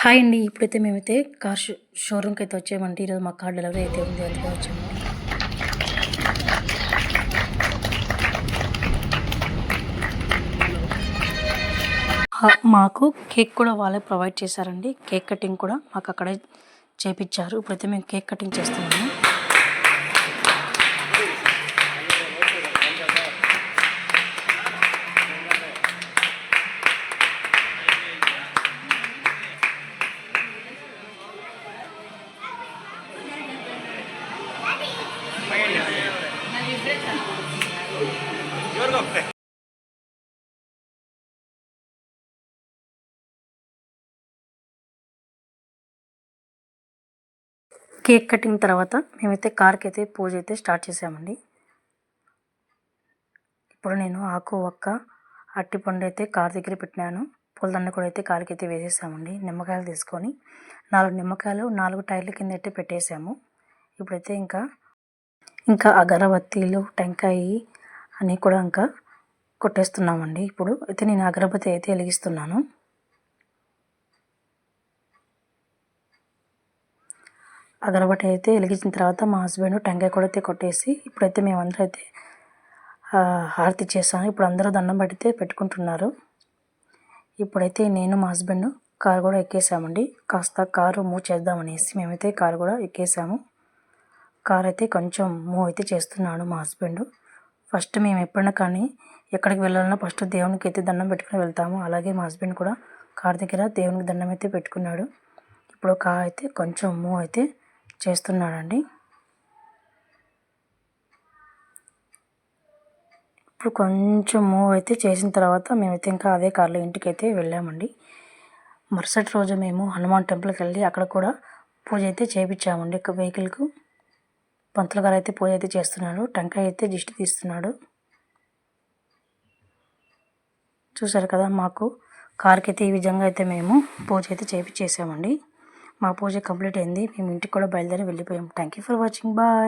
Hi అండి. ఇప్పుడైతే మేమైతే కార్ షో షోరూమ్కి అయితే వచ్చామండి. ఈరోజు మా కార్ డెలివరీ అయితే ఉంది. అందుకే వచ్చామండి. మాకు కేక్ కూడా వాళ్ళే ప్రొవైడ్ చేశారండి. కేక్ కటింగ్ కూడా మాకు అక్కడే చేపించారు ఇప్పుడైతే మేము కేక్ కటింగ్ చేస్తున్నాము. కేక్ కటింగ్ తర్వాత మేమైతే కార్కి అయితే పూజ అయితే స్టార్ట్ చేసామండి. ఇప్పుడు నేను ఆకు ఒక్క అట్టిపండు అయితే కార్ దగ్గర పెట్టినాను. పూలదండ కూడా అయితే కారుకి అయితే వేసేసామండి. నిమ్మకాయలు తీసుకొని నాలుగు నిమ్మకాయలు నాలుగు టైర్ల కింద అయితే పెట్టేసాము. ఇప్పుడైతే ఇంకా ఇంకా అగరబత్తీలు టెంకాయ అన్నీ కూడా ఇంకా కొట్టేస్తున్నామండి. ఇప్పుడు అయితే నేను అగరబత్తి అయితే వెలిగిస్తున్నాను. అగరబత్తి అయితే వెలిగించిన తర్వాత మా హస్బెండ్ టెంకాయ కూడా అయితే కొట్టేసి ఇప్పుడైతే మేమందరూ అయితే హారతి చేస్తాను. ఇప్పుడు అందరూ దండం పెడితే పెట్టుకుంటున్నారు. ఇప్పుడైతే నేను మా హస్బెండ్ కారు కూడా ఎక్కేసామండి. కాస్త కారు మూవ్ చేద్దామనేసి మేమైతే కారు కూడా ఎక్కేసాము. కార్ అయితే కొంచెం మూవ్ అయితే చేస్తున్నాడు మా హస్బెండ్ ఫస్ట్ మేము ఎప్పుడైనా కానీ ఎక్కడికి వెళ్ళాలన్నా ఫస్ట్ దేవునికి అయితే దండం పెట్టుకుని వెళ్తాము. అలాగే మా హస్బెండ్ కూడా కార్ దగ్గర దేవునికి దండం అయితే పెట్టుకున్నాడు. ఇప్పుడు కార్ అయితే కొంచెం మూవ్ అయితే చేస్తున్నాడండి. ఇప్పుడు కొంచెం మూవ్ అయితే చేసిన తర్వాత మేమైతే ఇంకా అదే కార్లో ఇంటికి అయితే వెళ్ళామండి. మరుసటి రోజు మేము హనుమాన్ టెంపుల్కి వెళ్ళి అక్కడ కూడా పూజ అయితే చేయించామండి వెహికల్కు పంతులు గారు అయితే పూజ అయితే చేస్తున్నాడు టెంకాయ అయితే దిష్టి తీస్తున్నాడు. చూసారు కదా మాకు కార్కి అయితే ఈ విధంగా అయితే మేము పూజ అయితే చేపించేసామండి మా పూజ కంప్లీట్ అయింది. మేము ఇంటికి కూడా బయలుదేరి వెళ్ళిపోయాము thank you for watching bye